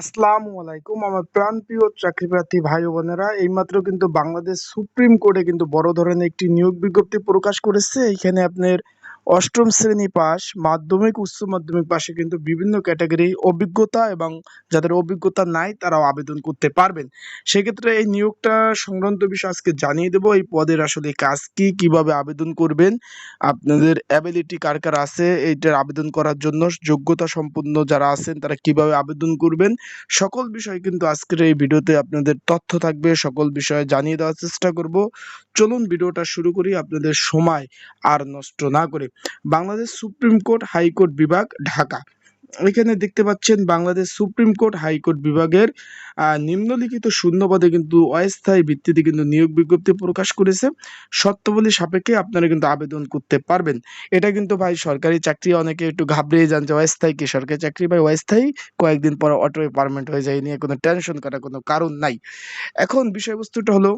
আসসালামু আলাইকুম। আমার প্রাণপ্রিয় চাকরিপ্রার্থী ভাই বোনেরা, এইমাত্র কিন্তু বাংলাদেশ সুপ্রিম কোর্টে কিন্তু বড় ধরনের একটি নিয়োগ বিজ্ঞপ্তি প্রকাশ করেছে। এখানে আপনার অষ্টম শ্রেণি পাস, মাধ্যমিক, উচ্চ মাধ্যমিক পাশে কিন্তু বিভিন্ন ক্যাটাগরি, অভিজ্ঞতা এবং যাদের অভিজ্ঞতা নাই তারাও আবেদন করতে পারবেন। সেক্ষেত্রে এই নিয়োগটা সংক্রান্ত বিষয় আজকে জানিয়ে দেবো, এই পদের আসলে কাজ কি, কীভাবে আবেদন করবেন, আপনাদের অ্যাবিলিটি কার কার আছে, এইটার আবেদন করার জন্য যোগ্যতা সম্পন্ন যারা আছেন তারা কীভাবে আবেদন করবেন, সকল বিষয় কিন্তু আজকের এই ভিডিওতে আপনাদের তথ্য থাকবে, সকল বিষয়ে জানিয়ে দেওয়ার চেষ্টা করব। চলুন ভিডিওটা শুরু করি আপনাদের সময় আর নষ্ট না করে। বাংলাদেশ সুপ্রিম কোর্ট হাইকোর্ট বিভাগ, ঢাকা। এখানে দেখতে পাচ্ছেন বাংলাদেশ সুপ্রিম কোর্ট হাইকোর্ট বিভাগের নিম্নলিখিত শূন্যপদে কিন্তু অস্থায়ী ভিত্তিতে কিন্তু নিয়োগ বিজ্ঞপ্তি প্রকাশ করেছে। শর্তাবলী সাপেক্ষে আপনারা কিন্তু আবেদন করতে পারবেন। এটা কিন্তু ভাই সরকারি চাকরি, অনেকে একটু ঘাবড়িয়ে যান যে অস্থায়ী কি সরকারি চাকরি? ভাই অস্থায়ী? কয়েকদিন পর অটো পারমানেন্ট হয়ে যায় নিয়ে কোনো টেনশন করার কোনো কারণ নাই। এখন বিষয়বস্তুটা হলো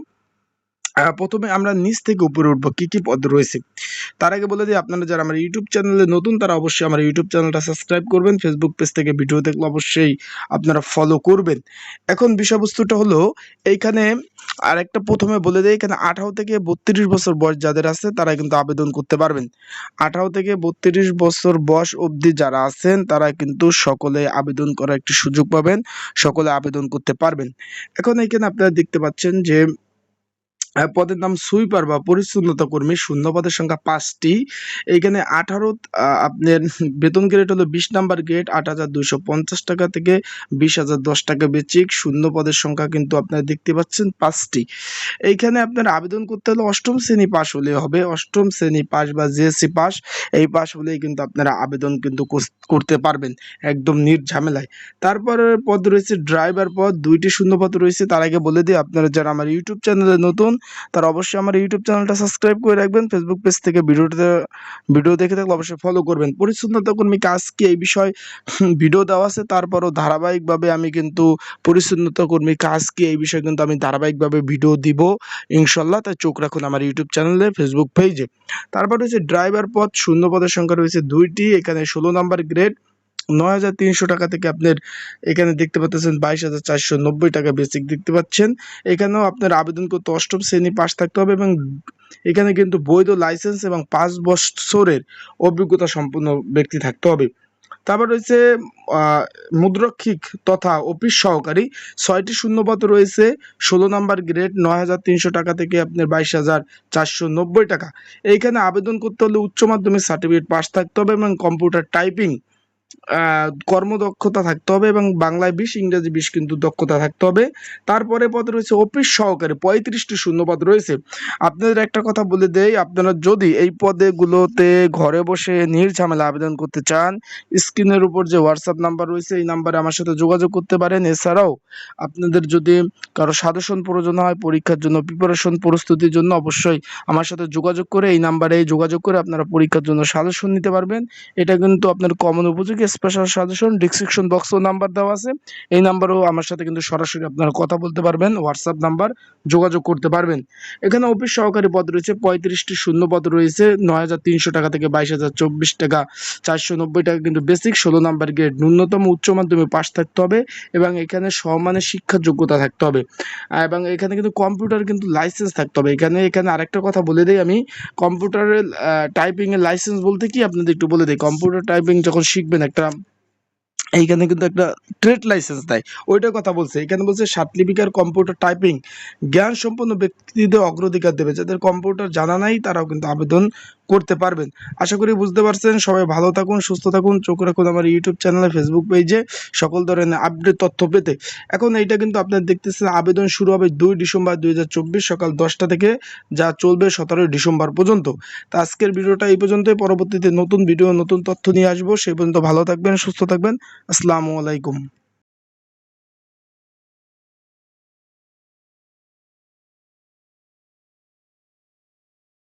প্রথমে আমরা নিচ থেকে উপরে উঠবো, কী কী পদ রয়েছে? তার আগে বলে দিই, আপনারা যারা আমার ইউটিউব চ্যানেলে নতুন, তারা অবশ্যই আমার ইউটিউব চ্যানেলটা সাবস্ক্রাইব করবেন। ফেসবুক পেজ থেকে ভিডিও দেখলে অবশ্যই আপনারা ফলো করবেন। এখন বিষয়বস্তুটা হলো, এইখানে আর একটা প্রথমে বলে দেয় এখানে আঠারো থেকে বত্রিশ বছর বয়স যাদের আছে, তারা কিন্তু আবেদন করতে পারবেন। আঠারো থেকে বত্রিশ বছর বয়স অবধি যারা আছেন, তারা কিন্তু সকলে আবেদন করার একটি সুযোগ পাবেন, সকলে আবেদন করতে পারবেন। এখন এখানে আপনারা দেখতে পাচ্ছেন যে পদের নাম সুইপার বা পরিচ্ছন্নতা কর্মী শূন্য পদের সংখ্যা পাঁচটি। এইখানে আঠারো আপনার বেতন গ্রেড হলো বিশ নাম্বার গ্রেড আট হাজার দুইশো পঞ্চাশ টাকা থেকে বিশ হাজার দশ টাকা বেচিক। শূন্য পদের সংখ্যা কিন্তু আপনারা দেখতে পাচ্ছেন পাঁচটি। এইখানে আপনার আবেদন করতে হলে অষ্টম শ্রেণি পাস হলে হবে। অষ্টম শ্রেণি পাস বা জিএসসি পাস এই পাস হলেই কিন্তু আপনারা আবেদন কিন্তু করতে পারবেন একদম নির্ঝামেলায় তারপরে পদ রয়েছে ড্রাইভার পদ, দুইটি শূন্য পদ রয়েছে। তার আগে বলে দিই, আপনারা যারা আমার ইউটিউব চ্যানেলে নতুন তারা অবশ্যই আমার ইউটিউব চ্যানেলটা সাবস্ক্রাইব করে রাখবেন। ফেসবুক পেজ থেকে ভিডিওতে ভিডিও দেখে থাকলে অবশ্যই ফলো করবেন। পরিচ্ছন্নতা কর্মী কাজ কি এই বিষয় ভিডিও দেওয়া আছে, তারপরও ধারাবাহিকভাবে আমি কিন্তু পরিচ্ছন্নতা কর্মী কাজ কি এই বিষয়ে কিন্তু আমি ধারাবাহিকভাবে ভিডিও দিব ইনশাল্লাহ তাই চোখ রাখুন আমার ইউটিউব চ্যানেলে ফেসবুক পেজে তারপর রয়েছে ড্রাইভার পদ শূন্য পদের সংখ্যা রয়েছে দুইটি, এখানে ষোলো নাম্বার গ্রেড নয় হাজার তিনশো টাকা থেকে আপনার এখানে দেখতে পাচ্ছেন বাইশ হাজার চারশো নব্বই টাকা বেসিক দেখতে পাচ্ছেন। এখানেও আপনার আবেদন করতে অষ্টম শ্রেণি পাস থাকতে হবে এবং এখানে কিন্তু বৈধ লাইসেন্স এবং পাঁচ বছরের অভিজ্ঞতা সম্পন্ন ব্যক্তি থাকতে হবে। তারপর রয়েছে মুদ্রক্ষিক তথা অফিস সহকারী। ছয়টি শূন্যপদ রয়েছে, ষোলো নম্বর গ্রেড নয় হাজার তিনশো টাকা থেকে আপনার বাইশ হাজার চারশো নব্বই টাকা। এইখানে আবেদন করতে হলে উচ্চ মাধ্যমিক সার্টিফিকেট পাস থাকতে হবে এবং কম্পিউটার টাইপিং কর্মদক্ষতা থাকতে হবে এবং বাংলায় বিশ, ইংরেজি বিশ কিন্তু দক্ষতা থাকতে হবে। তারপরে পদ রয়েছে অফিস সহকারী, পঁয়ত্রিশটি শূন্যপদ রয়েছে। আপনাদের একটা কথা বলে দেই, আপনারা যদি এই পদেগুলোতে ঘরে বসে নির্ঝামেলা আবেদন করতে চান, স্ক্রিনের উপর যে হোয়াটসঅ্যাপ নাম্বার রয়েছে, এই নাম্বারে আমার সাথে যোগাযোগ করতে পারেন। এছাড়াও আপনাদের যদি কারও সাজেশন প্রয়োজন হয়, পরীক্ষার জন্য প্রিপারেশন প্রস্তুতির জন্য অবশ্যই আমার সাথে যোগাযোগ করে এই নাম্বারে যোগাযোগ করে আপনারা পরীক্ষার জন্য সাজেশন নিতে পারবেন। এটা কিন্তু আপনার কমন উপযোগী স্পেশাল সাজেশন ডিসক্রিপশন বক্সও নাম্বার দেওয়া আছে। এই নাম্বারেও আমার সাথে কিন্তু সরাসরি আপনারা কথা বলতে পারবেন হোয়াটসঅ্যাপ নাম্বার যোগাযোগ করতে পারবেন। এখানে অফিস সহকারী পদ রয়েছে, পঁয়ত্রিশটি শূন্য পদ রয়েছে, নয় হাজার তিনশো টাকা থেকে বাইশ হাজার চব্বিশ টাকা, চারশো নব্বই টাকা কিন্তু বেসিক ষোলো নাম্বার গ্রেড ন্যূনতম উচ্চ মাধ্যমিক পাস থাকতে হবে এবং এখানে সমানের শিক্ষার যোগ্যতা থাকতে হবে। এবং এখানে কিন্তু কম্পিউটার কিন্তু লাইসেন্স থাকতে হবে। এখানে এখানে আরেকটা কথা বলে দিই আমি কম্পিউটারের টাইপিংয়ের লাইসেন্স বলতে কি? আপনাদের একটু বলে দিই। কম্পিউটার টাইপিং যখন শিখবেন একটা এইখানে কিন্তু একটা ট্রেড লাইসেন্স দেয়। ওইটার কথা বলছে। এখানে বলছে সার্টিফিকার কম্পিউটার টাইপিং জ্ঞান সম্পন্ন ব্যক্তিদের অগ্রাধিকার দেবে। যাদের কম্পিউটার জানা নাই, তারাও কিন্তু আবেদন করতে পারবেন। আশা করি বুঝতে পারছেন। সবাই ভালো থাকুন, সুস্থ থাকুন। চোখ রাখুন আমার ইউটিউব চ্যানেলে ফেসবুক পেজে সকল ধরনের আপডেট তথ্য পেতে। এখন এইটা কিন্তু আপনার দেখতেছেন, আবেদন শুরু হবে দুই ডিসেম্বর দুই হাজার চব্বিশ সকাল দশটা থেকে, যা চলবে সতেরোই ডিসেম্বর পর্যন্ত। তো আজকের ভিডিওটা এই পর্যন্তই। পরবর্তীতে নতুন ভিডিও, নতুন তথ্য নিয়ে আসব। সেই পর্যন্ত ভালো থাকবেন, সুস্থ থাকবেন। আসসালামু আলাইকুম।